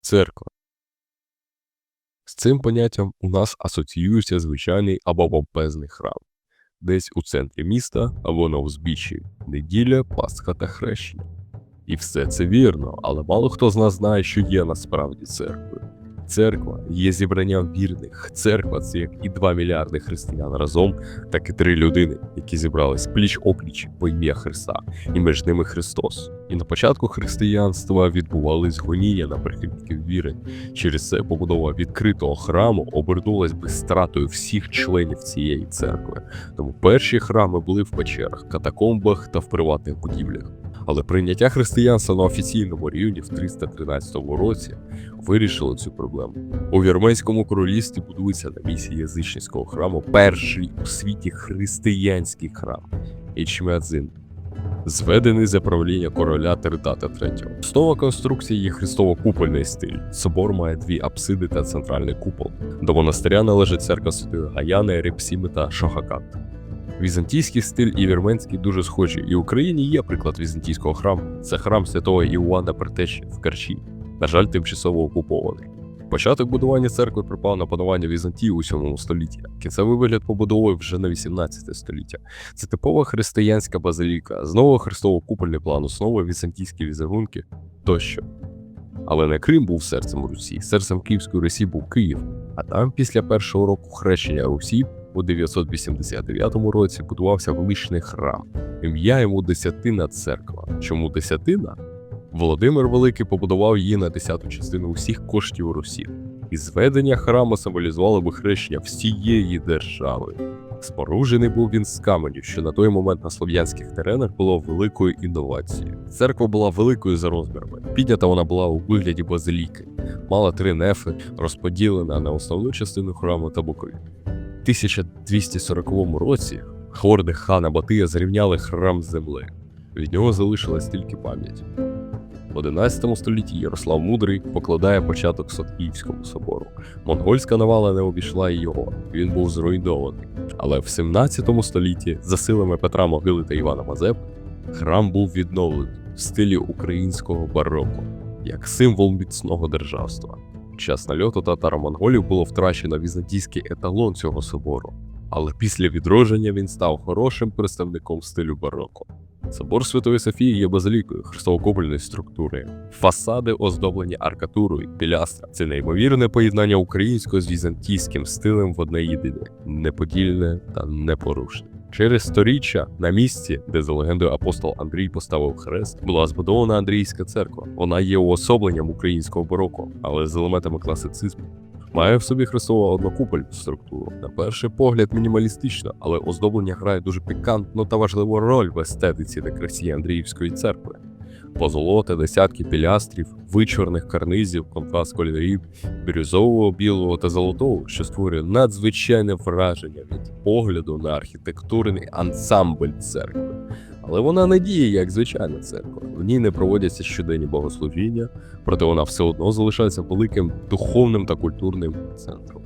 Церква. З цим поняттям у нас асоціюється звичайний або помпезний храм, десь у центрі міста або на узбіччі, неділя, Пасха та хрещення. І все це вірно, але мало хто з нас знає, що є насправді церквою. Церква є зібранням вірних. Церква це як і 2 мільярди християн разом, так і три людини, які зібрались пліч опліч во ім'я Христа, і між ними Христос. І на початку християнства відбувались гоніння на прихильників віри. Через це побудова відкритого храму обернулась би стратою всіх членів цієї церкви. Тому перші храми були в печерах, катакомбах та в приватних будівлях. Але прийняття християнства на офіційному рівні в 313 році вирішило цю проблему. У Вірменському королівстві будується на місці язичницького храму перший у світі християнський храм Ічмядзин, зведений за правління короля Тердата III. Основа конструкції є христово-купольний стиль. Собор має дві апсиди та центральний купол. До монастиря належить церква Святої Гаяни, Репсіми та Шохакант. Візантійський стиль і вірменський дуже схожі, і в Україні є приклад візантійського храму. Це храм святого Іоанна Пертечі в Керчі, на жаль, тимчасово окупований. Початок будування церкви припав на панування Візантії у 7 столітті. Кінцевий вигляд побудови вже на 18 століття. Це типова християнська базиліка, знову христово-купольний план основи, візантійські візерунки тощо. Але не Крим був серцем Русі, серцем Київської Русі був Київ. А там, після першого року хрещення Русі, у 989 році будувався величний храм. Ім'я йому Десятина церква. Чому Десятина? Володимир Великий побудував її на десяту частину усіх коштів Русі. І зведення храму символізувало би хрещення всієї держави. Споружений був він з каменю, що на той момент на слов'янських теренах було великою інновацією. Церква була великою за розмірами. Піднята вона була у вигляді базиліки, мала три нефи, розподілена на основну частину храму та боки. У 1240 році хорди хана Батия зрівняли храм з землею. Від нього залишилась тільки пам'ять. В 11 столітті Ярослав Мудрий покладає початок Соткіївському собору. Монгольська навала не обійшла і його, він був зруйнований. Але в 17 столітті, за силами Петра Могили та Івана Мазепи, храм був відновлений в стилі українського бароко, як символ міцного державства. Час нальоту татаро-монголів було втрачено візантійський еталон цього собору, але після відродження він став хорошим представником стилю бароко. Собор Святої Софії є базилікою христово-купольної структури. Фасади оздоблені аркатурою, пілястра. Це неймовірне поєднання українського з візантійським стилем в одне єдине, неподільне та непорушне. Через сторіччя на місці, де за легендою апостол Андрій поставив хрест, була збудована Андрійська церква. Вона є уособленням українського бароко, але з елементами класицизму. Має в собі хрестову однокупольну структуру. На перший погляд мінімалістично, але оздоблення грає дуже пікантну та важливу роль в естетиці та красі Андріївської церкви. Позолота, десятки пілястрів, вичорних карнизів, контраст кольорів, бірюзового, білого та золотого, що створює надзвичайне враження від погляду на архітектурний ансамбль церкви. Але вона не діє як звичайна церква. В ній не проводяться щоденні богослужіння, проте вона все одно залишається великим духовним та культурним центром.